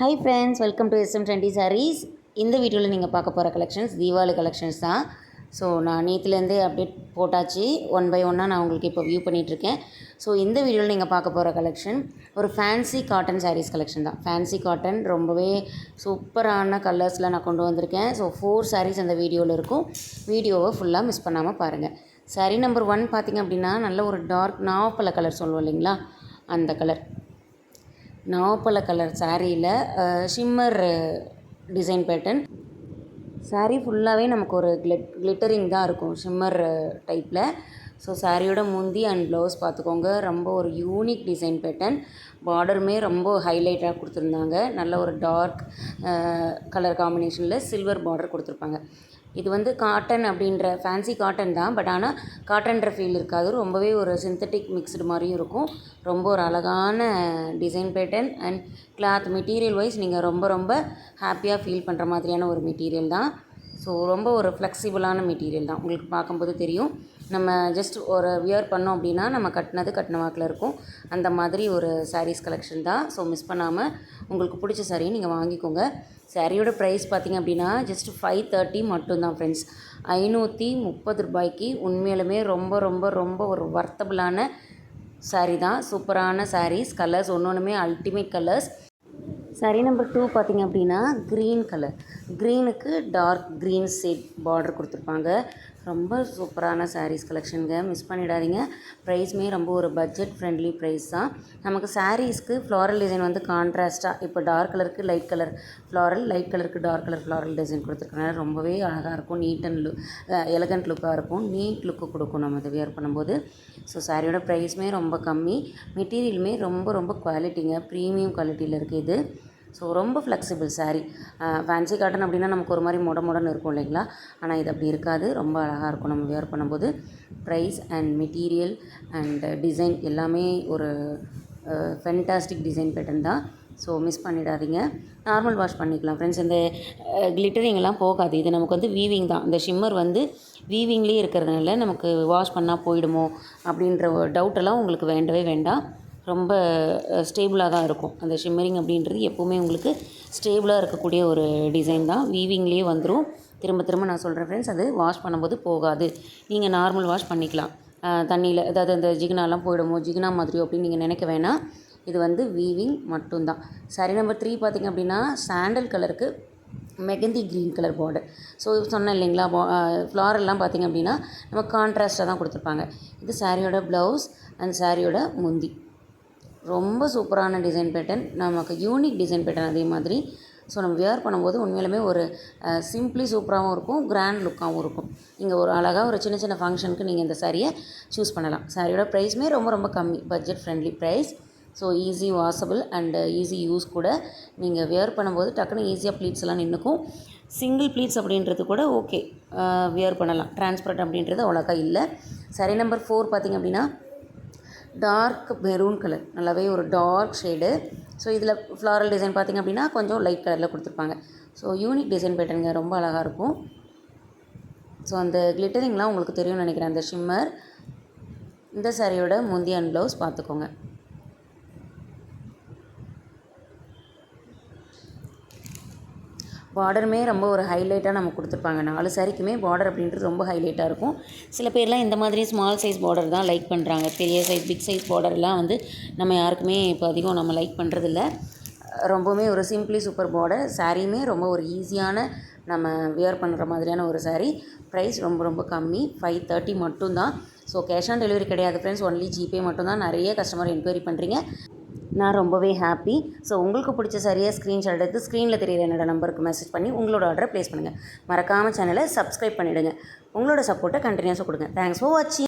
Hi friends welcome to SM twenty saris இந்த வீடியோவில் நீங்கள் பார்க்க போகிற கலெக்ஷன்ஸ் தீபாவளி கலெக்ஷன்ஸ் தான். ஸோ நான் நேற்றுலேருந்தே அப்டேட் போட்டாச்சு. ஒன் பை ஒன்னாக நான் உங்களுக்கு இப்போ வியூ பண்ணிகிட்ருக்கேன் ஸோ இந்த வீடியோவில் நீங்கள் பார்க்க போகிற கலெக்ஷன் ஒரு ஃபேன்சி காட்டன் சாரீஸ் கலெக்ஷன் தான். ஃபேன்சி காட்டன் ரொம்பவே சூப்பரான கலர்ஸில் நான் கொண்டு வந்திருக்கேன். ஸோ ஃபோர் சாரீஸ் அந்த வீடியோவில் இருக்கும். வீடியோவை ஃபுல்லாக மிஸ் பண்ணாமல் பாருங்கள் சாரீ நம்பர் ஒன் பார்த்திங்க அப்படின்னா நல்ல ஒரு டார்க் நாவப்பழ கலர் சொல்லுவோம் இல்லைங்களா? அந்த கலர் நாவப்பழ கலர் சாரியில் ஷிம்மர் டிசைன் பேட்டர்ன் சாரீ ஃபுல்லாகவே நமக்கு ஒரு கிளிட் கிளிட்டரிங் தான் இருக்கும் ஷிம்மர் டைப்பில் ஸோ சாரியோட முந்தி அண்ட் ப்ளவுஸ் பார்த்துக்கோங்க. ரொம்ப ஒரு யூனிக் டிசைன் பேட்டர்ன் பார்டருமே ரொம்ப ஹைலைட்டாக கொடுத்துருந்தாங்க. நல்ல ஒரு டார்க் கலர் காம்பினேஷனில் சில்வர் பார்டர் கொடுத்துருப்பாங்க. இது வந்து காட்டன் அப்படின்ற ஃபேன்சி காட்டன் தான். பட் ஆனால் காட்டன்ற ஃபீல் இருக்காது. ரொம்பவே ஒரு சிந்தட்டிக் மிக்ஸ்டு மாதிரியும் இருக்கும். ரொம்ப ஒரு அழகான design pattern and cloth material wise நீங்கள் ரொம்ப ரொம்ப ஹாப்பியாக ஃபீல் பண்ணுற மாதிரியான ஒரு மெட்டீரியல் தான். ஸோ ரொம்ப ஒரு ஃப்ளெக்சிபிளான மெட்டீரியல் தான். உங்களுக்கு பார்க்கும்போது தெரியும். நம்ம ஜஸ்ட் ஒரு வியர் பண்ணோம் அப்படின்னா நம்ம கட்டினது கட்டின வாக்கில் இருக்கும். அந்த மாதிரி ஒரு சாரீஸ் கலெக்ஷன் தான். ஸோ மிஸ் பண்ணாமல் உங்களுக்கு பிடிச்ச சாரியை நீங்கள் வாங்கிக்கோங்க. சாரியோட ப்ரைஸ் பார்த்திங்க அப்படின்னா ஜஸ்ட் ஃபைவ் தேர்ட்டி மட்டும்தான் ஃப்ரெண்ட்ஸ் ஐநூற்றி முப்பது ரூபாய்க்கு உண்மையிலுமே ரொம்ப ரொம்ப ரொம்ப ஒரு வர்த்தபிளான சாரீ தான். சூப்பரான சாரீஸ் கலர்ஸ் ஒன்று ஒன்றுமே ultimate colours sari number two பார்த்திங்க அப்படின்னா க்ரீன் கலர் க்ரீனுக்கு டார்க் க்ரீன் ஷேட் பார்டர் கொடுத்துருப்பாங்க. ரொம்ப சூப்பரான சாரீஸ் கலெக்ஷனுங்க மிஸ் பண்ணிடாதீங்க. ப்ரைஸுமே ரொம்ப ஒரு பட்ஜெட் ஃப்ரெண்ட்லி ப்ரைஸ் தான். நமக்கு சாரீஸ்க்கு ஃப்ளாரல் டிசைன் வந்து கான்ட்ராஸ்ட்டாக இப்போ டார்க் கலருக்கு லைட் கலர் ஃப்ளாரல் லைட் கலருக்கு டார்க் கலர் ஃப்ளாரல் டிசைன் கொடுத்துருக்கனால ரொம்பவே அழகாக இருக்கும். நீட் அண்ட் லுக் எலகண்ட் லுக்காக இருக்கும். நீட் லுக்கு கொடுக்கும் நம்ம அதை வியர் பண்ணும்போது. ஸோ சாரியோட ப்ரைஸுமே ரொம்ப கம்மி. மெட்டீரியலுமே ரொம்ப ரொம்ப குவாலிட்டிங்க ப்ரீமியம் குவாலிட்டியில் இருக்குது இது. ஸோ ரொம்ப ஃப்ளெக்சிபிள் சாரீ ஃபேன்சி காட்டன் அப்படின்னா நமக்கு ஒரு மாதிரி முட முடன்னு இருக்கும் இல்லைங்களா? ஆனால் இது அப்படி இருக்காது. ரொம்ப அழகாக இருக்கும் நம்ம வியர் பண்ணும்போது. Price and material and design எல்லாமே ஒரு ஃபென்டாஸ்டிக் டிசைன் பேட்டர்ன் தான். ஸோ மிஸ் பண்ணிடாதீங்க. நார்மல் வாஷ் பண்ணிக்கலாம். ஃப்ரெண்ட்ஸ் இந்த கிளிட்டரிங்லாம் போகாது. இது நமக்கு வந்து வீவிங் தான். இந்த ஷிம்மர் வந்து வீவிங்லேயே இருக்கிறதுனால நமக்கு வாஷ் பண்ணால் போயிடுமோ அப்படின்ற டவுட்டெல்லாம் உங்களுக்கு வேண்டவே வேண்டாம். ரொம்ப ஸ்டேபிளாக தான் இருக்கும். அந்த ஷிம்மரிங் அப்படின்றது எப்போவுமே உங்களுக்கு ஸ்டேபிளாக இருக்கக்கூடிய ஒரு டிசைன் தான். வீவிங்லேயே வந்துடும் திரும்ப திரும்ப நான் சொல்கிறேன் ஃப்ரெண்ட்ஸ் அது வாஷ் பண்ணும்போது போகாது. நீங்கள் நார்மல் வாஷ் பண்ணிக்கலாம். தண்ணியில் அதாவது அந்த ஜிகினாலாம் போயிடுமோ ஜிகினா மாதிரியோ அப்படின்னு நீங்கள் நினைக்க வேணாம். இது வந்து வீவிங் மட்டும்தான். சரி நம்பர் த்ரீ பார்த்திங்க அப்படின்னா சாண்டல் கலருக்கு mehndi green colour border so சொன்னேன் இல்லைங்களா ஃப்ளாரெல்லாம் பார்த்திங்க அப்படின்னா நம்ம கான்ட்ராஸ்ட்டாக தான் கொடுத்துருப்பாங்க. இது சாரியோட ப்ளவுஸ் அண்ட் சாரியோட முந்தி. ரொம்ப சூப்பரான டிசைன் பேட்டர்ன் நமக்கு யூனிக் டிசைன் பேட்டர்ன் அதே மாதிரி. ஸோ நம்ம வியர் பண்ணும்போது உண்மையிலுமே ஒரு சிம்பிளி சூப்பராகவும் இருக்கும் கிராண்ட் லுக்காகவும் இருக்கும். இங்கே ஒரு அழகாக ஒரு சின்ன சின்ன ஃபங்க்ஷனுக்கு நீங்கள் இந்த சாரியை சூஸ் பண்ணலாம். சாரியோட ப்ரைஸுமே ரொம்ப ரொம்ப கம்மி. Budget friendly price so easy washable and easy use கூட நீங்கள் வியர் பண்ணும்போது டக்குன்னு ஈஸியாக ப்ளீட்ஸ் எல்லாம் நின்றுக்கும் சிங்கிள் ப்ளீட்ஸ் அப்படின்றது கூட ஓகே வியர் பண்ணலாம். டிரான்ஸ்பரண்ட் அப்படின்றது அவ்வளோக்கா இல்லை. சரி நம்பர் ஃபோர் பார்த்திங்க அப்படின்னா டார்க் மெரூன் கலர் நல்லாவே ஒரு டார்க் ஷேடு ஸோ இதில் ஃப்ளாரல் டிசைன் பார்த்திங்க அப்படின்னா கொஞ்சம் லைட் கலரில் கொடுத்துருப்பாங்க. ஸோ யூனிக் டிசைன் பேட்டர்னுங்க ரொம்ப அழகாக இருக்கும். ஸோ அந்த கிளிட்டரிங்லாம் உங்களுக்கு தெரியும்னு நினைக்கிறேன். அந்த ஷிம்மர் இந்த சாரியோட முந்தி அண்ட் ப்ளவுஸ் பார்த்துக்கோங்க பார்டருமே ரொம்ப ஒரு ஹைலைட்டாக நம்ம கொடுத்துருப்பாங்க. நாலு சாரிக்குமே பார்டர் அப்படின்றது ரொம்ப ஹைலைட்டாக இருக்கும். சில பேர்லாம் இந்த மாதிரி ஸ்மால் சைஸ் பார்டர் தான் லைக் பண்ணுறாங்க பெரிய சைஸ் பிக் சைஸ் பார்டர்லாம் வந்து நம்ம யாருக்குமே இப்போ அதிகம் நம்ம லைக் பண்ணுறதில்ல ரொம்பவுமே ஒரு சிம்பிளி சூப்பர் பார்டர் சாரியுமே ரொம்ப ஒரு ஈஸியான நம்ம வியர் பண்ணுற மாதிரியான ஒரு சாரீ ப்ரைஸ் ரொம்ப ரொம்ப கம்மி. ஃபைவ் தேர்ட்டி மட்டும்தான். ஸோ கேஷ் ஆன் டெலிவரி கிடையாது ஃப்ரெண்ட்ஸ் ஒன்லி ஜிபே மட்டும்தான். நிறைய கஸ்டமர் என்கொயரி பண்ணுறீங்க நான் ரொம்பவே ஹாப்பி ஸோ உங்களுக்கு பிடிச்ச சரியாக ஸ்க்ரீன்ஷாட் எடுத்து ஸ்க்ரீனில் தெரியிற என்னோட நம்பருக்கு மெசேஜ் பண்ணி உங்களோட ஆர்டரை ப்ளேஸ் பண்ணுங்கள் மறக்காமல் சேனலை சப்ஸ்கிரைப் பண்ணிவிடுங்க உங்களோட சப்போர்ட்டை கண்டினியூஸாக கொடுங்க. தேங்க்ஸ் ஃபார் வாட்சிங்